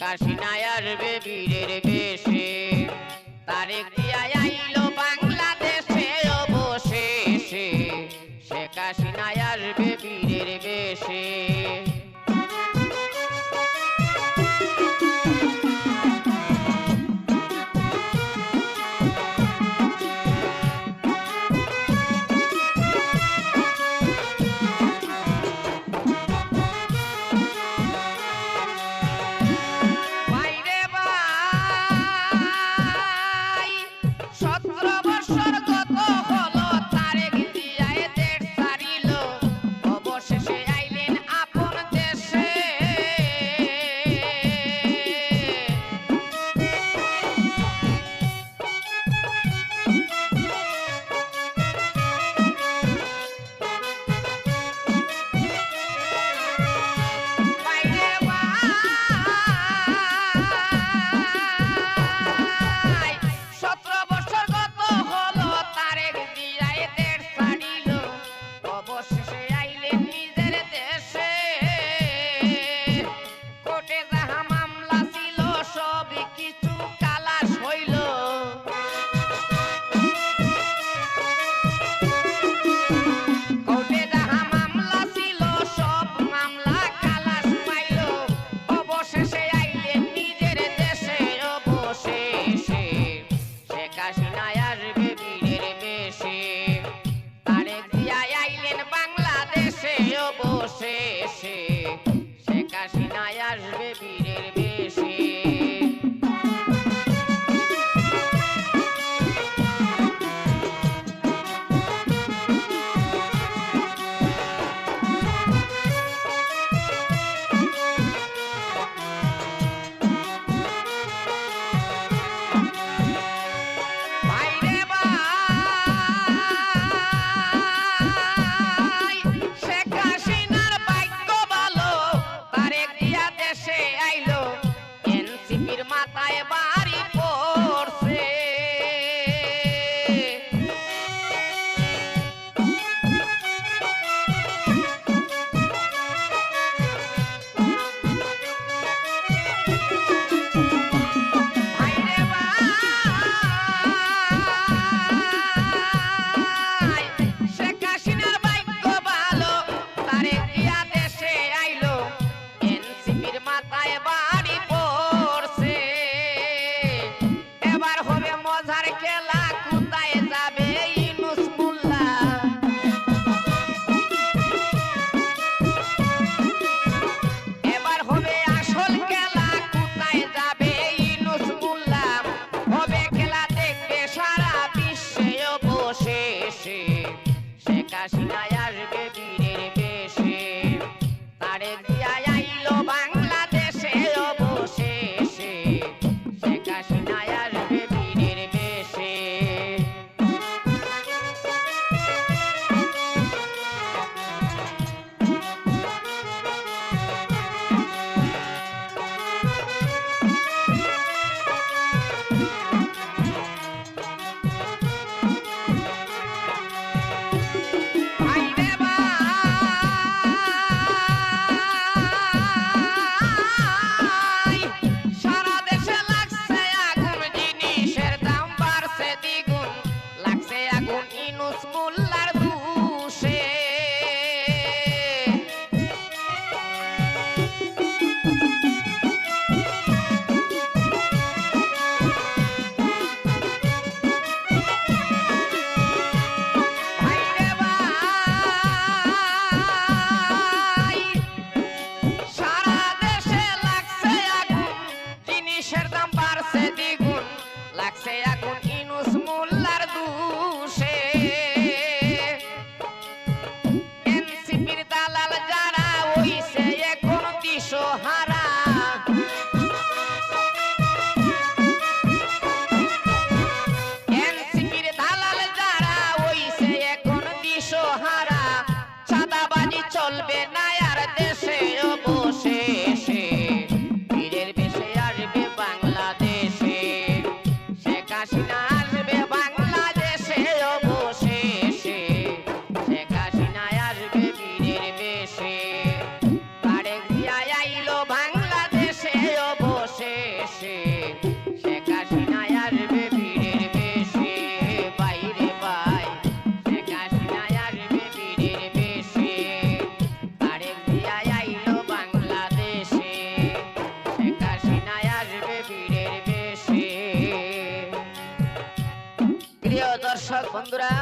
কাশিনায়ার বেবিরের বেশে। তারেক দিয়া আইলো বাংলাদেশে অবশেষে। সে কাশিনায়ার বেবিরের বেশে। হাসিনায় আসবে বীরের বেশে। তারে দিয়া আইলো বাংলাদেশে অবশেষে। শেখ হাসিনায় আসবে বীরের বেশে। Thank Alhamdulillah.